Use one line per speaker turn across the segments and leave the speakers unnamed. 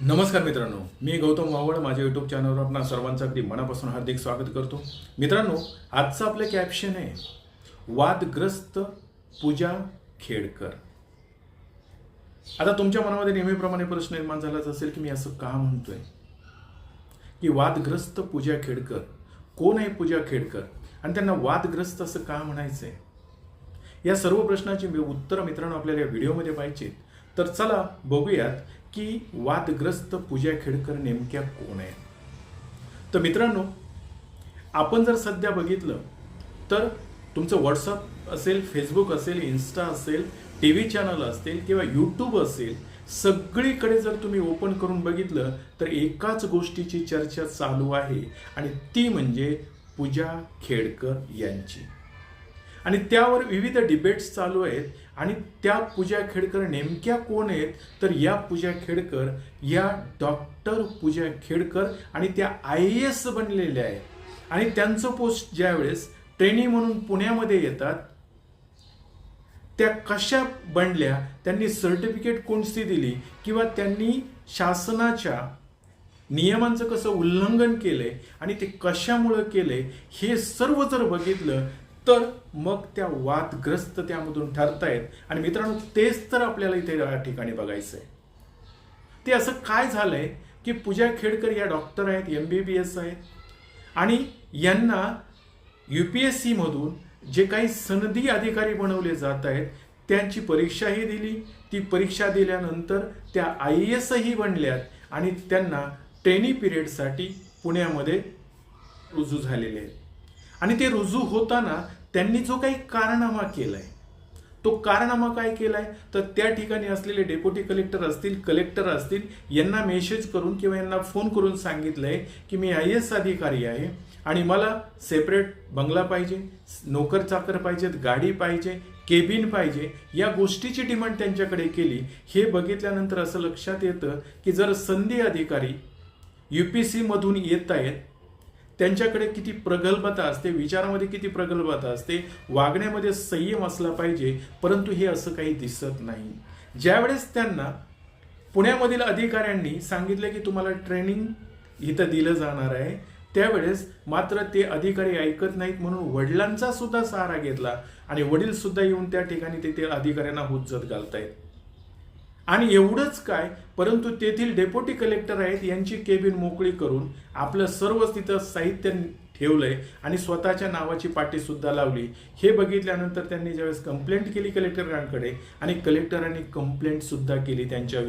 नमस्कार मित्रांनो मी गौतम वावळ माझ्या यूट्यूब चॅनलवर आपणा सर्वांचं अगदी मनापासून हार्दिक स्वागत करतो. मित्रांनो आजचं आपलं कॅप्शन आहे वादग्रस्त पूजा खेडकर. आता तुमच्या मनामध्ये नेहमीप्रमाणे प्रश्न निर्माण झालाच असेल की मी असं का म्हणतोय? की वादग्रस्त पूजा खेडकर कोण आहे पूजा खेडकर? आणि त्यांना वादग्रस्त असं का म्हणायचं आहे या सर्व प्रश्नाची उत्तरं मित्रांनो आपल्याला या व्हिडिओमध्ये पाहिजेत. तर चला बघूयात की वादग्रस्त पूजा खेडकर नेमक्या कोण आहे तर मित्रांनो आपण जर सध्या बघितलं तर तुमचं व्हॉट्सअप असेल फेसबुक असेल इन्स्टा असेल टी व्ही चॅनल असतील किंवा यूट्यूब असेल सगळीकडे जर तुम्ही ओपन करून बघितलं तर एकाच गोष्टीची चर्चा चालू आहे आणि ती म्हणजे पूजा खेडकर यांची. आणि त्यावर विविध डिबेट्स चालू आहेत. आणि त्या पूजा खेडकर नेमक्या कोण आहेत? तर या पूजा खेडकर या डॉक्टर पूजा खेडकर आणि त्या आय ए एस बनलेल्या आहेत. आणि त्यांचं पोस्ट ज्यावेळेस ट्रेनी म्हणून पुण्यामध्ये येतात त्या कशा बनल्या? त्यांनी सर्टिफिकेट कोणती दिली? किंवा त्यांनी शासनाच्या नियमांचं कसं उल्लंघन केलंय आणि ते कशामुळं केलंय? हे सर्व जर बघितलं तर मग त्या वादग्रस्त त्यामधून ठरतायत. आणि मित्रांनो तेच तर आपल्याला इथे या ठिकाणी बघायचं आहे ते असं काय झालंय की पूजा खेडकर या डॉक्टर आहेत एम बी बी एस आहेत. आणि यांना यू पी एस सीमधून जे काही सनदी अधिकारी बनवले जात आहेत त्यांची परीक्षाही दिली. ती परीक्षा दिल्यानंतर त्या आय एसही बनल्यात आणि त्यांना ट्रेनी पिरियडसाठी पुण्यामध्ये रुजू झालेले आहेत. आणि ते रुजू होताना त्यांनी जो काही कारनामा केलाय तो कारनामा काय केलाय? तर त्या ठिकाणी असलेले डेप्युटी कलेक्टर असतील कलेक्टर असतील यांना मेसेज करून किंवा यांना फोन करून सांगितलंय की मी आय एस अधिकारी आहे आणि मला सेपरेट बंगला पाहिजे नोकर चाकर पाहिजेत गाडी पाहिजे केबिन पाहिजे या गोष्टीची डिमांड त्यांच्याकडे केली. हे बघितल्यानंतर असं लक्षात येतं की जर संधी अधिकारी यू पी सीमधून येत आहेत त्यांच्याकडे किती प्रगल्भता असते विचारामध्ये किती प्रगल्भता असते वागण्यामध्ये संयम असला पाहिजे परंतु हे असं काही दिसत नाही. ज्यावेळेस त्यांना पुण्यामधील अधिकाऱ्यांनी सांगितलं की तुम्हाला ट्रेनिंग इथं दिलं जाणार आहे त्यावेळेस मात्र ते अधिकारी ऐकत नाहीत म्हणून वडिलांचा सुद्धा सहारा घेतला आणि वडील सुद्धा येऊन त्या ठिकाणी ते ते अधिकाऱ्यांना हुज्जत घालतायत. आणि एवढंच काय परंतु तेथील डेप्युटी कलेक्टर आहेत यांची केबिन मोकळी करून आपलं सर्व तिथं साहित्य ठेवलंय आणि स्वतःच्या नावाची पाटीसुद्धा लावली. हे बघितल्यानंतर त्यांनी ज्यावेळेस कंप्लेंट केली कलेक्टरांकडे आणि कलेक्टरांनी कंप्लेंट सुद्धा केली त्यांच्या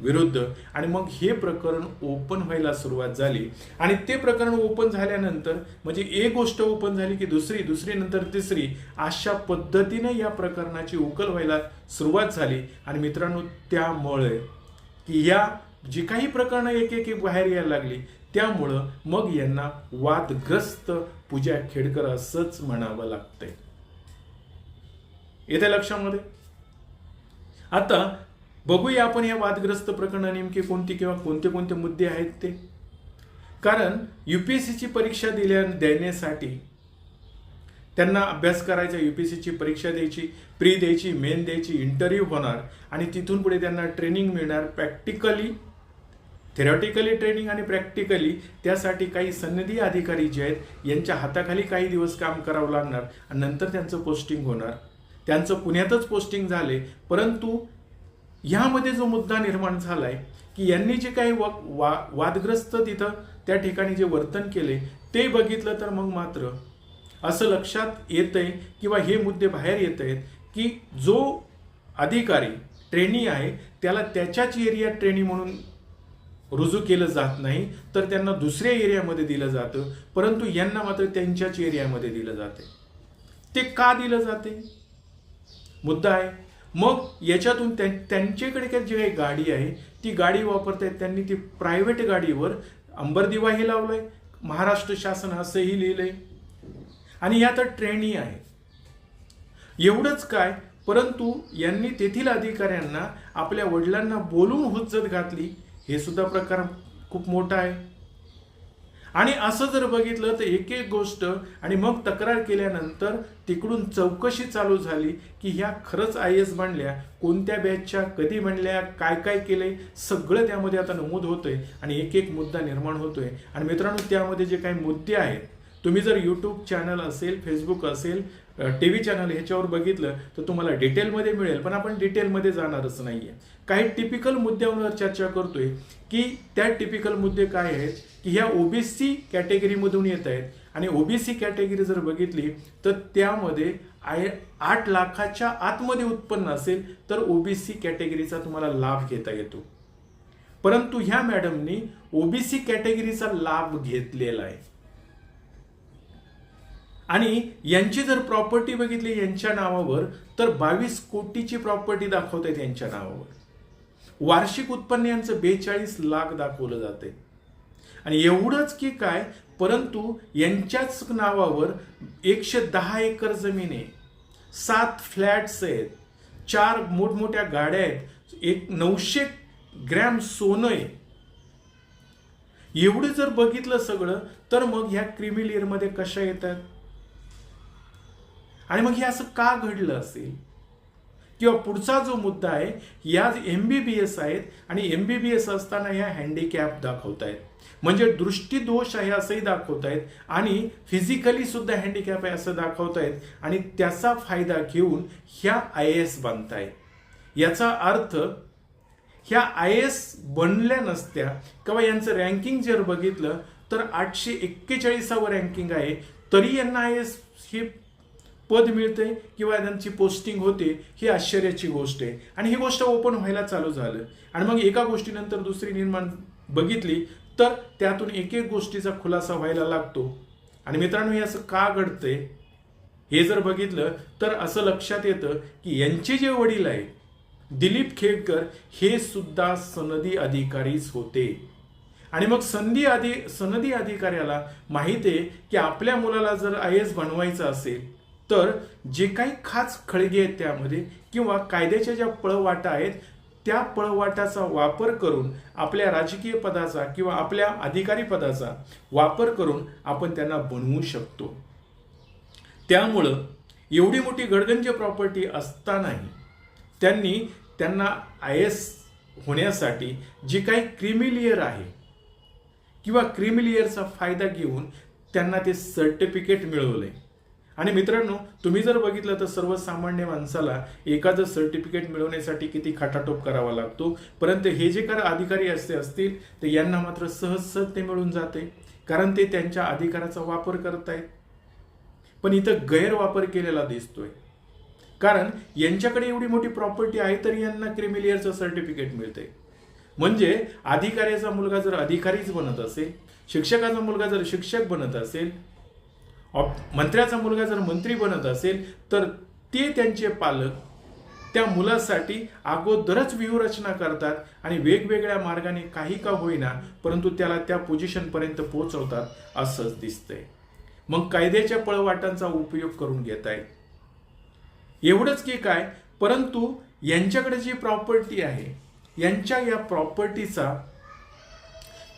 विरुद्ध. आणि मग हे प्रकरण ओपन व्हायला सुरुवात झाली. आणि ते प्रकरण ओपन झाल्यानंतर म्हणजे एक गोष्ट ओपन झाली की दुसरी दुसरी नंतर तिसरी अशा पद्धतीने या प्रकरणाची उकल व्हायला सुरुवात झाली. आणि मित्रांनो त्यामुळे की या जी काही प्रकरणं एक एक बाहेर यायला लागली त्यामुळं मग यांना वादग्रस्त पूजा खेडकर असंच म्हणावं लागतंय. येते लक्षामध्ये? आता बघूया आपण या वादग्रस्त प्रकरणा नेमके कोणती किंवा कोणते कोणते मुद्दे आहेत ते. कारण युपीएससीची परीक्षा दिल्या देण्यासाठी त्यांना अभ्यास करायचा युपीएससीची परीक्षा द्यायची प्री द्यायची मेन द्यायची इंटरव्ह्यू होणार आणि तिथून पुढे त्यांना ट्रेनिंग मिळणार प्रॅक्टिकली थेरॉटिकली ट्रेनिंग आणि प्रॅक्टिकली त्यासाठी काही सनदी अधिकारी जे आहेत यांच्या हाताखाली काही दिवस काम करावं लागणार आणि नंतर त्यांचं पोस्टिंग होणार. त्यांचं पुण्यातच पोस्टिंग झाले परंतु ह्यामध्ये जो मुद्दा निर्माण झालाय की यांनी जे काही वा वा वादग्रस्त तिथं त्या ठिकाणी जे वर्तन केले ते बघितलं तर मग मात्र असं लक्षात येतंय किंवा हे मुद्दे बाहेर येत आहेत की जो अधिकारी ट्रेनी आहे त्याला त्याच्याच एरियात ट्रेनी म्हणून रुजू केलं जात नाही तर त्यांना दुसऱ्या एरियामध्ये दिलं जातं परंतु यांना मात्र त्यांच्याच एरियामध्ये दिलं जाते. ते का दिलं जाते? मुद्दा आहे. मग याच्यातून त्यांच्याकडे काय जी काही गाडी आहे ती गाडी वापरतायत त्यांनी ती प्रायव्हेट गाडीवर अंबरदिवाही लावलंय महाराष्ट्र शासन असंही लिहिलंय. आणि या तर ट्रेनही आहे एवढंच काय परंतु यांनी तेथील अधिकाऱ्यांना आपल्या वडिलांना बोलून हुज्जत घातली हे सुद्धा प्रकार खूप मोठा आहे. आणि असं जर बघितलं तर एक एक गोष्ट आणि मग तक्रार केल्यानंतर तिकडून चौकशी चालू झाली की ह्या खरंच आय एस बनल्या कोणत्या बॅचच्या कधी म्हणल्या काय काय केलंय सगळं त्यामध्ये आता नमूद होतंय आणि एक एक मुद्दा निर्माण होतोय. आणि मित्रांनो त्यामध्ये जे काही मुद्दे आहेत तुम्ही जर यूट्यूब चॅनल असेल फेसबुक असेल टी व्ही चॅनल ह्याच्यावर बघितलं तर तुम्हाला डिटेलमध्ये मिळेल पण आपण डिटेलमध्ये जाणारच नाहीये. काही टिपिकल मुद्द्यांवर चर्चा करतोय की त्या टिपिकल मुद्दे काय आहेत की ह्या ओबीसी कॅटेगरीमधून येत आहेत. आणि ओबीसी कॅटेगरी जर बघितली तर त्यामध्ये आय आठ लाखाच्या आतमध्ये उत्पन्न असेल तर ओबीसी कॅटेगरीचा तुम्हाला लाभ घेता येतो. परंतु ह्या मॅडमनी ओबीसी कॅटेगरीचा लाभ घेतलेला आहे. आणि यांची जर प्रॉपर्टी बघितली यांच्या नावावर तर बावीस कोटीची प्रॉपर्टी दाखवतात यांच्या नावावर. वार्षिक उत्पन्न यांचं बेचाळीस लाख दाखवलं जाते आणि एवढंच की काय परंतु यांच्याच नावावर एकशे दहा एकर जमीन आहे. सात फ्लॅट्स आहेत. चार मोठमोठ्या गाड्या आहेत. एक नऊशे ग्रॅम सोनं आहे. एवढं जर बघितलं सगळं तर मग ह्या क्रिमिलियरमध्ये कशा येतात? आणि मग हे असं का घडलं असेल? किंवा पुढचा जो मुद्दा आहे या एम बी बी एस आहेत आणि एम बी बी एस असताना ह्या हँडिकॅप दाखवत आहेत म्हणजे दृष्टीदोष आहे असंही दाखवत आहेत आणि फिजिकली सुद्धा हँडिकॅप आहे असं दाखवत आहेत आणि त्याचा फायदा घेऊन ह्या आय एस बनतायत. याचा अर्थ ह्या आय एस बनल्या नसत्या किंवा यांचं रँकिंग जर बघितलं तर आठशे एक्केचाळीसावं रँकिंग आहे तरी यांना आय एस हे पद मिळते किंवा त्यांची पोस्टिंग होते ही आश्चर्याची गोष्ट आहे. आणि ही गोष्ट ओपन व्हायला चालू झालं. आणि मग एका गोष्टीनंतर दुसरी निर्माण बघितली तर त्यातून एक एक गोष्टीचा खुलासा व्हायला लागतो. आणि मित्रांनो हे असं का घडतंय? हे जर बघितलं तर असं लक्षात येतं की यांचे जे वडील आहेत दिलीप खेडकर हे सुद्धा सनदी अधिकारीच होते. आणि मग संधी आधी सनदी अधिकाऱ्याला माहिती आहे की आपल्या मुलाला जर आय एस बनवायचं असेल तर जे काही खास खळगे आहेत त्यामध्ये किंवा कायद्याच्या ज्या पळवाटा आहेत त्या पळवाटाचा वापर करून आपल्या राजकीय पदाचा किंवा आपल्या अधिकारी पदाचा वापर करून आपण त्यांना बनवू शकतो. त्यामुळं एवढी मोठी गडगंज प्रॉपर्टी असतानाही त्यांनी त्यांना आय एस होण्यासाठी जी काही क्रिमिलियर आहे किंवा क्रिमिलियरचा फायदा घेऊन त्यांना ते सर्टिफिकेट मिळवलंय. आणि मित्रांनो तुम्ही जर बघितलं तर सर्वसामान्य माणसाला एखादं सर्टिफिकेट मिळवण्यासाठी किती खाटाटोप करावा लागतो. परंतु हे जे काही अधिकारी असते असतील तर यांना मात्र सहज सहज ते मिळून जाते कारण ते त्यांच्या अधिकाराचा वापर करत आहेत पण इथं गैरवापर केलेला दिसतोय. कारण यांच्याकडे एवढी मोठी प्रॉपर्टी आहे तरी यांना क्रिमिलियरचं सर्टिफिकेट मिळते म्हणजे अधिकाऱ्याचा मुलगा जर अधिकारीच बनत असेल शिक्षकाचा मुलगा जर शिक्षक बनत असेल ऑप- मंत्र्याचा मुलगा जर मंत्री बनत असेल तर ते त्यांचे पालक त्या मुलासाठी अगोदरच व्यूहरचना करतात आणि वेगवेगळ्या मार्गाने काही का होईना परंतु त्याला त्या पोझिशनपर्यंत पोहोचवतात असंच दिसतंय. मग कायद्याच्या पळवाटांचा उपयोग करून घेत आहेत एवढंच की काय परंतु यांच्याकडे जी प्रॉपर्टी आहे यांच्या या प्रॉपर्टीचा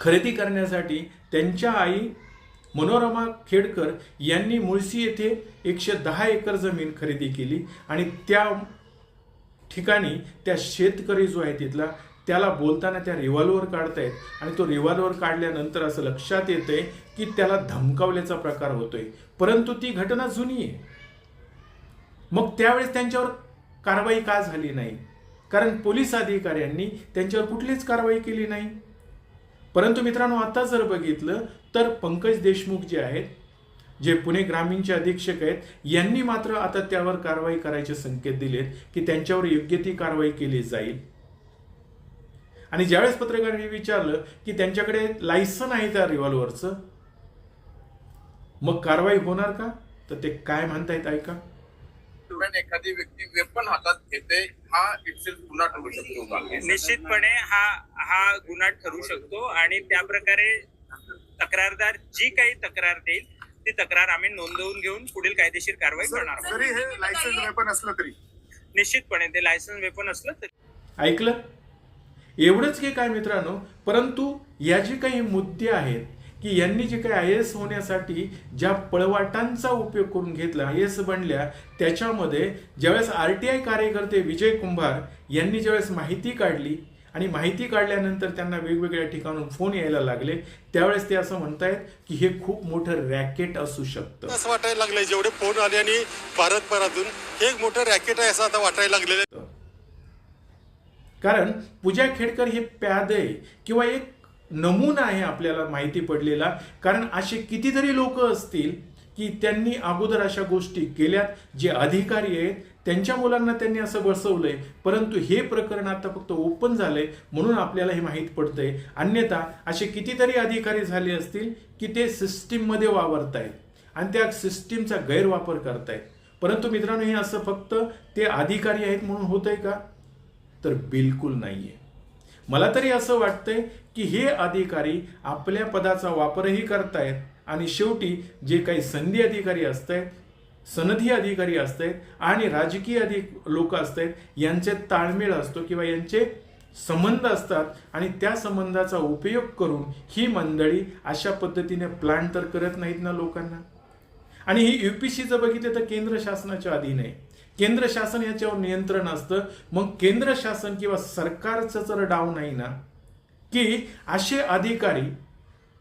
खरेदी करण्यासाठी त्यांच्या आई मनोरमा खेडकर यांनी मुळशी येथे एकशे दहा एकर जमीन खरेदी केली आणि त्या ठिकाणी त्या शेतकरी जो आहे तिथला त्याला बोलताना त्या रिव्हॉल्वर काढतायत. आणि तो रिव्हॉल्वर काढल्यानंतर असं लक्षात येतंय की त्याला धमकावल्याचा प्रकार होतोय. परंतु ती घटना जुनी आहे. मग त्यावेळेस त्यांच्यावर कारवाई का झाली नाही? कारण पोलीस अधिकाऱ्यांनी त्यांच्यावर कुठलीच कारवाई केली नाही. परंतु मित्रांनो आता जर बघितलं तर पंकज देशमुख जे आहेत जे पुणे ग्रामीणचे अधीक्षक आहेत यांनी मात्र आता त्यावर कारवाई करायचे संकेत दिलेत की त्यांच्यावर योग्य ती कारवाई केली जाईल. आणि ज्यावेळेस पत्रकारांनी विचारलं की त्यांच्याकडे लायसन आहे त्या रिव्हॉल्वरचं मग कारवाई होणार का? तर ते काय म्हणतायत ऐका.
एखादी व्यक्ती वेपन हातात घेते हा इटसेल्फ गुन्हा ठरू शकतो का?
निश्चितपणे हा हा गुन्हा ठरू शकतो आणि त्या प्रकारे तक्रारदार जी काही तक्रार देईल ती तक्रार आम्ही नोंदवून घेऊन पुढील कायदेशीर कारवाई करणार आहोत.
जरी हे लायसन्स वेपन असलं तरी.
निश्चितपणे ते लायसन्स वेपन असलं तरी.
ऐकलं? एवढंच की काय मित्रांनो परंतु या जे काही मुद्दे आहेत की यांनी जे काही आय एस होण्यासाठी ज्या पळवाटांचा उपयोग करून घेतला आय एस बनल्या त्याच्यामध्ये ज्यावेळेस आर टी आय कार्यकर्ते विजय कुंभार यांनी ज्यावेळेस माहिती काढली आणि माहिती काढल्यानंतर त्यांना वेगवेगळ्या ठिकाणून फोन यायला लागले. त्यावेळेस ते असं म्हणतायत की हे खूप मोठं रॅकेट असू शकतं.
असं वाटायला लागलंय जेवढे फोन आले आणि भारत भरातून हे एक मोठं रॅकेट आहे असं आता वाटायला लागलेलं.
कारण पूजा खेडकर हे प्याद आहे किंवा एक नमुना आहे आपल्याला माहिती पडलेला. कारण असे कितीतरी लोक असतील की त्यांनी अगोदर अशा गोष्टी केल्यात जे अधिकारी आहेत त्यांच्या मुलांना त्यांनी असं बसवलंय. परंतु हे प्रकरण आता फक्त ओपन झालंय म्हणून आपल्याला हे माहीत पडतंय. अन्यथा असे कितीतरी अधिकारी झाले असतील की ते सिस्टीममध्ये वावरतायत आणि त्या सिस्टीमचा गैरवापर करतायत. परंतु मित्रांनो हे असं फक्त ते अधिकारी आहेत म्हणून होत आहे का? तर बिलकुल नाहीये. मला तरी असं वाटतंय की हे अधिकारी आपल्या पदाचा वापरही करतायत आणि शेवटी जे काही संधी अधिकारी असत आहेत सनदी अधिकारी असत आहेत आणि राजकीय अधिक लोक असत आहेत यांचे ताळमेळ असतो किंवा यांचे संबंध असतात आणि त्या संबंधाचा उपयोग करून ही मंडळी अशा पद्धतीने प्लॅन तर करत नाहीत ना लोकांना. आणि ही पी सीचं बघितलं तर केंद्र शासनाच्या अधीन आहे. केंद्र शासन याच्यावर नियंत्रण असतं. मग केंद्र शासन किंवा सरकारचं जर डाव नाही ना की असे अधिकारी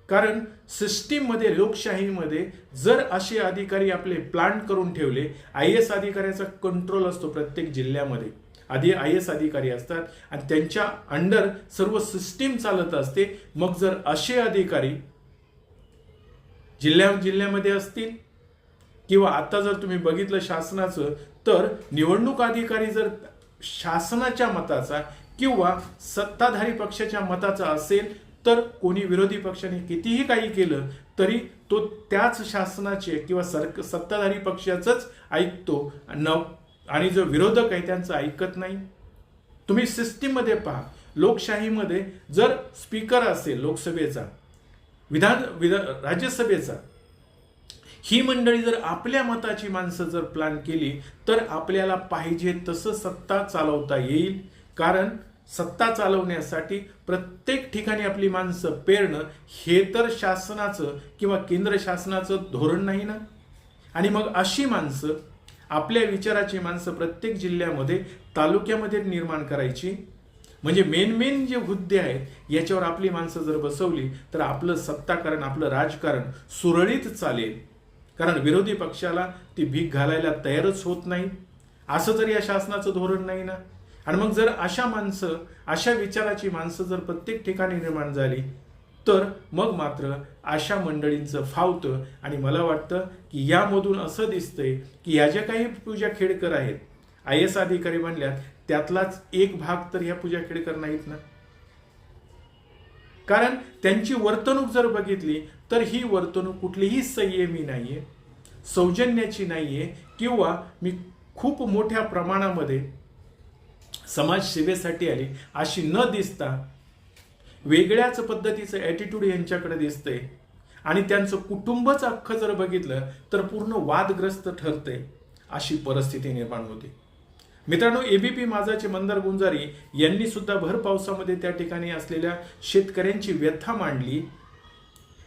कारण सिस्टीममध्ये लोकशाहीमध्ये जर असे अधिकारी आपले प्लांट करून ठेवले आय एस अधिकाऱ्याचा कंट्रोल असतो प्रत्येक जिल्ह्यामध्ये. आधी आय एस अधिकारी असतात आणि त्यांच्या अंडर सर्व सिस्टीम चालत असते. मग जर असे अधिकारी जिल्ह्या जिल्ह्यामध्ये असतील किंवा आता जर तुम्ही बघितलं शासनाचं तर निवडणूक अधिकारी जर शासनाच्या मताचा किंवा सत्ताधारी पक्षाच्या मताचा असेल तर कोणी विरोधी पक्षाने कितीही काही केलं तरी तो त्याच शासनाचे किंवा सरक सत्ताधारी पक्षाचंच ऐकतो. न आणि जो विरोधक आहे त्यांचं ऐकत नाही. तुम्ही सिस्टीममध्ये पहा. लोकशाहीमध्ये जर स्पीकर असेल लोकसभेचा विधान विधान राज्यसभेचा ही मंडळी जर आपल्या मताची माणसं जर प्लॅन केली तर आपल्याला पाहिजे तसं सत्ता चालवता येईल. कारण सत्ता चालवण्यासाठी प्रत्येक ठिकाणी आपली माणसं पेरणं हे तर शासनाचं किंवा केंद्र शासनाचं धोरण नाही ना? आणि मग अशी माणसं आपल्या विचाराची माणसं प्रत्येक जिल्ह्यामध्ये तालुक्यामध्ये निर्माण करायची. म्हणजे मेन मेन जे हुद्दे आहेत याच्यावर आपली माणसं जर बसवली तर आपलं सत्ताकारण आपलं राजकारण सुरळीत चालेल. कारण विरोधी पक्षाला ती भीक घालायला तयारच होत नाही. असं तर या शासनाचं धोरण नाही ना? आणि मग जर अशा माणसं अशा विचाराची माणसं जर प्रत्येक ठिकाणी निर्माण झाली तर मग मात्र अशा मंडळींचं फावतं आणि मला वाटतं की यामधून असं दिसतंय की या ज्या काही पूजा खेडकर आहेत आय एस अधिकारी म्हणल्यात त्यातलाच एक भाग तर ह्या पूजा खेडकर नाहीत ना? कारण त्यांची वर्तणूक जर बघितली तर ही वर्तणूक कुठलीही संयमी नाहीये सौजन्याची नाहीये किंवा मी खूप मोठ्या प्रमाणामध्ये समाजसेवेसाठी आली. अशी न दिसता वेगळ्याच पद्धतीचं ॲटिट्यूड यांच्याकडे दिसतंय. आणि त्यांचं कुटुंबच अख्खं जर बघितलं तर पूर्ण वादग्रस्त ठरते अशी परिस्थिती निर्माण होते. मित्रांनो एबीपी माझाचे मंदार गुंजारी यांनी सुद्धा भर पावसामध्ये त्या ठिकाणी असलेल्या शेतकऱ्यांची व्यथा मांडली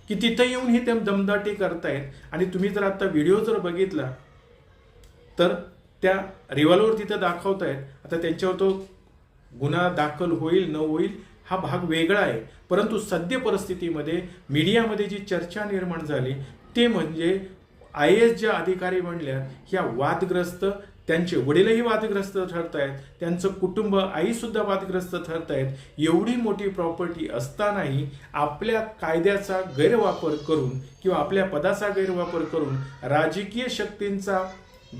की तिथं येऊन हे ते दमदाटी करतायत. आणि तुम्ही जर आता व्हिडिओ जर बघितला तर त्या रिव्हॉल्वर तिथं दाखवतायत. आता त्यांच्यावर तो गुन्हा दाखल होईल न होईल हा भाग वेगळा आहे. परंतु सद्य परिस्थितीमध्ये मीडियामध्ये जी चर्चा निर्माण झाली ते म्हणजे आय एस ज्या अधिकारी म्हणल्या ह्या वादग्रस्त त्यांचे वडीलही वादग्रस्त ठरत आहेत त्यांचं कुटुंब आईसुद्धा वादग्रस्त ठरत आहेत एवढी मोठी प्रॉपर्टी असतानाही आपल्या कायद्याचा गैरवापर करून किंवा आपल्या पदाचा गैरवापर करून राजकीय शक्तींचा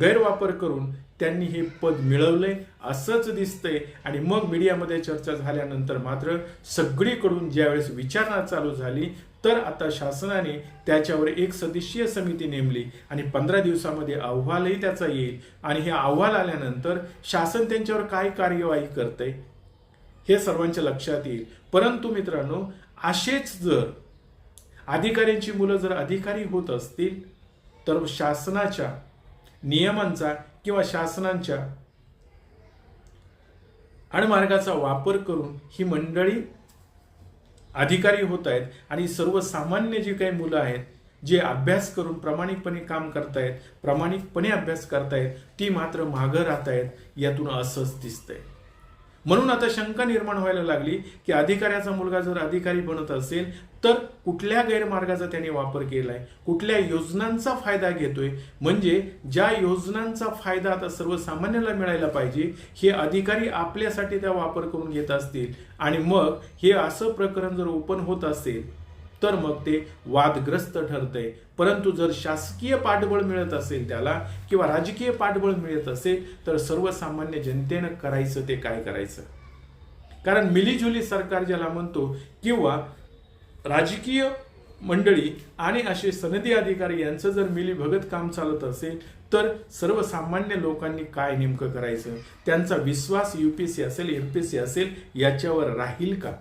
गैरवापर करून त्यांनी हे पद मिळवलंय असंच दिसतंय. आणि मग मीडियामध्ये चर्चा झाल्यानंतर मात्र सगळीकडून ज्यावेळेस विचारणा चालू झाली तर आता शासनाने त्याच्यावर एक सदस्यीय समिती नेमली आणि पंधरा दिवसामध्ये अहवालही त्याचा येईल. आणि हे अहवाल आल्यानंतर शासन त्यांच्यावर काय कार्यवाही करते हे सर्वांच्या लक्षात येईल. परंतु मित्रांनो असेच जर अधिकाऱ्यांची मुलं जर अधिकारी होत असतील तर शासनाच्या नियमांचा किंवा शासनांच्या अणमार्गाचा वापर करून ही मंडळी अधिकारी होत आहेत आणि सर्वसामान्य जी काही मुलं आहेत जे अभ्यास करून प्रामाणिकपणे काम करतायत प्रामाणिकपणे अभ्यास करतायत ती मात्र मागं राहत आहेत यातून असंच दिसतंय. म्हणून आता शंका निर्माण व्हायला लागली की अधिकाऱ्याचा मुलगा जर अधिकारी बनत असेल तर कुठल्या गैरमार्गाचा त्याने वापर केलाय? कुठल्या योजनांचा फायदा घेतोय? म्हणजे ज्या योजनांचा फायदा आता सर्वसामान्याला मिळायला पाहिजे हे अधिकारी आपल्यासाठी त्या वापर करून घेत असतील. आणि मग हे असं प्रकरण जर ओपन होत असेल तर मग ते वादग्रस्त ठरतंय परंतु जर शासकीय पाठबळ मिळत असेल त्याला किंवा राजकीय पाठबळ मिळत असेल तर सर्वसामान्य जनतेनं करायचं ते काय करायचं? कारण मिलीजुली सरकार ज्याला म्हणतो किंवा राजकीय मंडळी आणि असे सनदी अधिकारी यांचं जर मिली भगत काम चालत असेल तर सर्वसामान्य लोकांनी काय नेमकं करायचं? त्यांचा विश्वास युपीसी असेल एमपीसी असेल याच्यावर राहील का?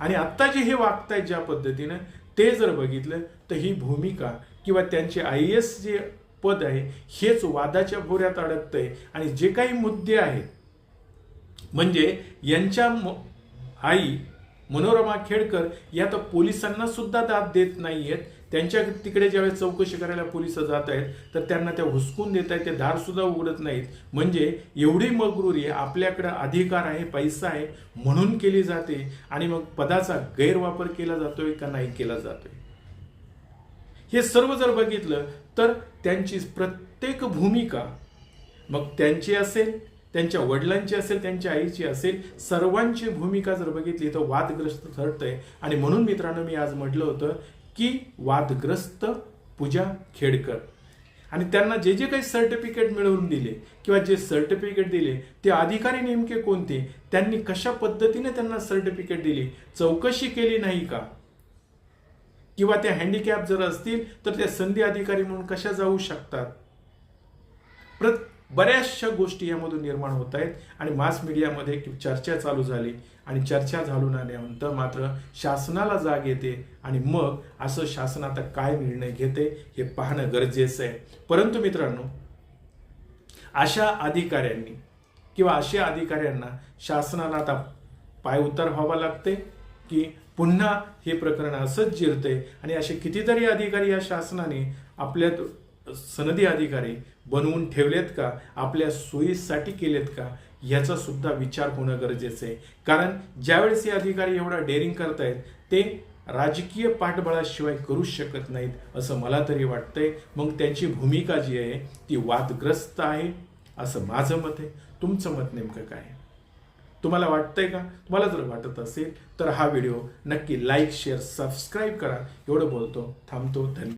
आणि आत्ता जे हे वागतायत ज्या पद्धतीनं ते जर बघितलं तर ही भूमिका किंवा त्यांचे आय एस जे पद आहे हेच वादाच्या भोऱ्यात अडकतंय. आणि जे काही मुद्दे आहेत म्हणजे यांच्या म- आई मनोरमा खेडकर या तर पोलिसांना सुद्धा दाद देत नाहीयेत. त्यांच्या तिकडे ज्यावेळेस चौकशी करायला पोलीस जात आहेत तर त्यांना त्या हुसकून देत आहेत ते दार सुद्धा उघडत नाहीत. म्हणजे एवढी मगरुरी आपल्याकडं आपल्याकडे अधिकार आहे पैसा आहे म्हणून केली जाते आणि मग पदाचा गैरवापर केला जातोय का नाही केला जातोय? हे सर्व जर बघितलं तर त्यांची प्रत्येक भूमिका मग त्यांची असेल त्यांच्या वडिलांची असेल त्यांच्या आईची असेल सर्वांची भूमिका जर बघितली तर वादग्रस्त ठरतंय. आणि म्हणून मित्रांनो मी आज म्हटलं होतं की वादग्रस्त पूजा खेडकर. आणि त्यांना जे जे काही सर्टिफिकेट मिळवून दिले किंवा जे सर्टिफिकेट दिले ते अधिकारी नेमके कोणते? त्यांनी कशा पद्धतीने त्यांना सर्टिफिकेट दिली? चौकशी केली नाही का? किंवा त्या हँडिकॅप जर असतील तर त्या संधी अधिकारी म्हणून कशा जाऊ शकतात? प्रत बऱ्याचशा गोष्टी यामधून निर्माण होत आहेत आणि मास मीडियामध्ये एक चर्चा चालू झाली आणि चर्चा झालून आल्यानंतर मात्र शासनाला जाग येते आणि मग असं शासन आता काय निर्णय घेते हे पाहणं गरजेचं आहे. परंतु मित्रांनो अशा अधिकाऱ्यांनी किंवा अशा अधिकाऱ्यांना शासनाला आता पाय उतार व्हावा लागते की पुन्हा हे प्रकरण असंच जिरते आणि असे कितीतरी अधिकारी या शासनाने आपल्या सनदी अधिकारी बनवून ठेवलेत का? आपल्या सोयीसाठी केलेत का? याचा सुद्धा विचार होणं गरजेचं आहे. कारण ज्यावेळेस हे अधिकारी एवढा डेअरिंग करतायत ते राजकीय पाठबळाशिवाय करूच शकत नाहीत असं मला तरी वाटतंय. मग त्यांची भूमिका जी आहे ती वादग्रस्त आहे असं माझं मत आहे. तुमचं मत नेमकं काय आहे? तुम्हाला वाटतंय का? तुम्हाला जर वाटत असेल तर हा व्हिडिओ नक्की लाईक शेअर सबस्क्राईब करा. एवढं बोलतो थांबतो धन्यवाद.